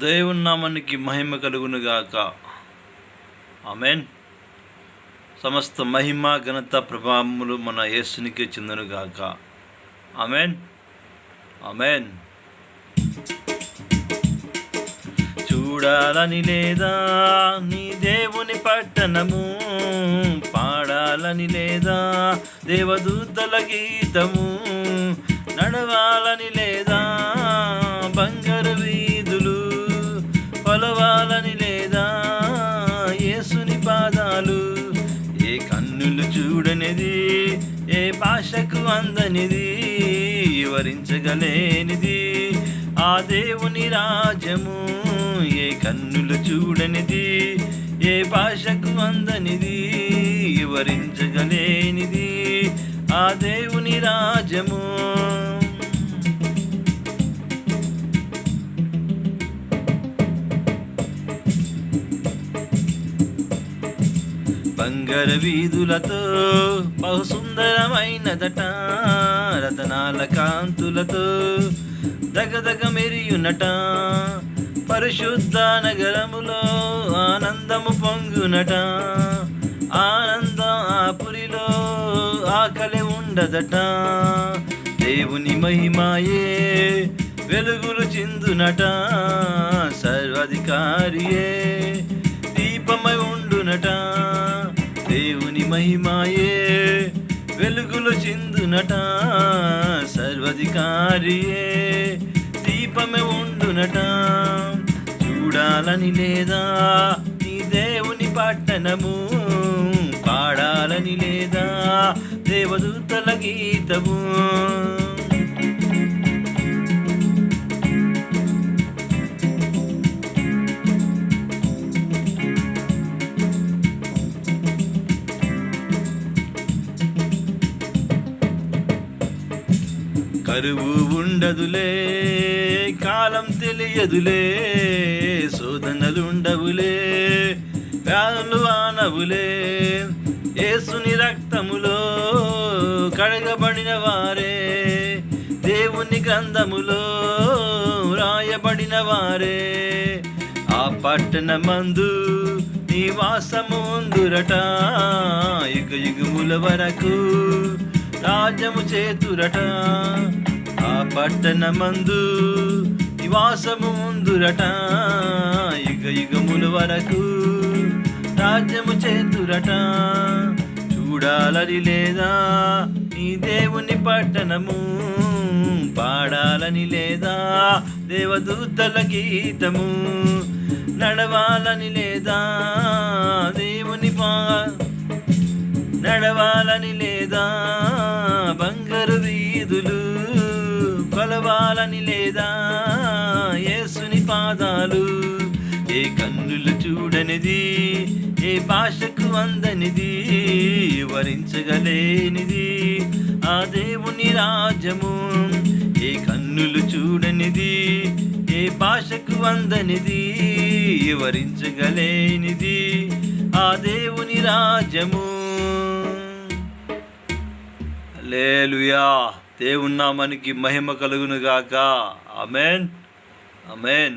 దేవునామానికి మహిమ కలుగునుగాక ఆమెన్. సమస్త మహిమ ఘనత ప్రభావములు మన యేసునికి చెందునుగాక ఆమెన్. ఆమెన్. చూడాలని లేదా నీ దేవుని పట్టణము పాడాలని లేదా దేవదూతల గీతము నడవాలని లేదా బంగారు కన్నులు చూడనిది ఏ భాషకు అందనిది వివరించగలేనిది. ఆ దేవుని రాజ్యము ఏ కన్నులు చూడనిది ఏ భాషకు అందనిది వివరించగలేనిది. ఆ దేవుని రాజ్యము బంగారు వీధులతో బహు సుందరమైనదట రతనాల కాంతులతో దగదగ మెరియునట. పరిశుద్ధ నగరములో ఆనందము పొంగునట ఆనందం ఆ పురిలో ఆకలి ఉండదట. దేవుని మహిమాయే వెలుగులు చిందునట సర్వాధికారియే దీపమై ఉండునట. దేవుని మహిమాయే వెలుగులు చిందునట సర్వధికారియే. దీపమే ఉండునట చూడాలని లేదా నీ దేవుని పట్టణము? పాడాలని లేదా దేవదూతల గీతము? కరువు ఉండదులే కాలం తెలియదులే శోధనలుండవులే వ్యాధులు ఆనవులే. ఏసుని రక్తములో కడగబడిన వారే దేవుని గ్రంథములో రాయబడిన వారే. ఆ పట్టణమందు నివాసము ఉందురట యుగ యుగముల వరకు రాజ్యము చేతురట. ఆ పట్టణమందు నివాసము ఉందురట. యుగ యుగముల వరకు రాజ్యము చేతురట. చూడాలని లేదా నీ దేవుని పట్టణము? పాడాలని లేదా దేవదూతల గీతము? నడవాలని లేదా దేవుని పా నడవాలని లేదా కొలవాలని లేదా? యేసుని పాదాలు ఏ కన్నులు చూడనిది? ఏ భాషకు అందనిది వరించగలేనిది? ఆ దేవుని రాజ్యము ఏ కన్నులు చూడనిది? ఏ భాషకు అందనిది వరించగలేనిది? ఆ దేవుని రాజ్యము. లేలుయా దేవుని మహిమ కలుగునుగాక. Amen amen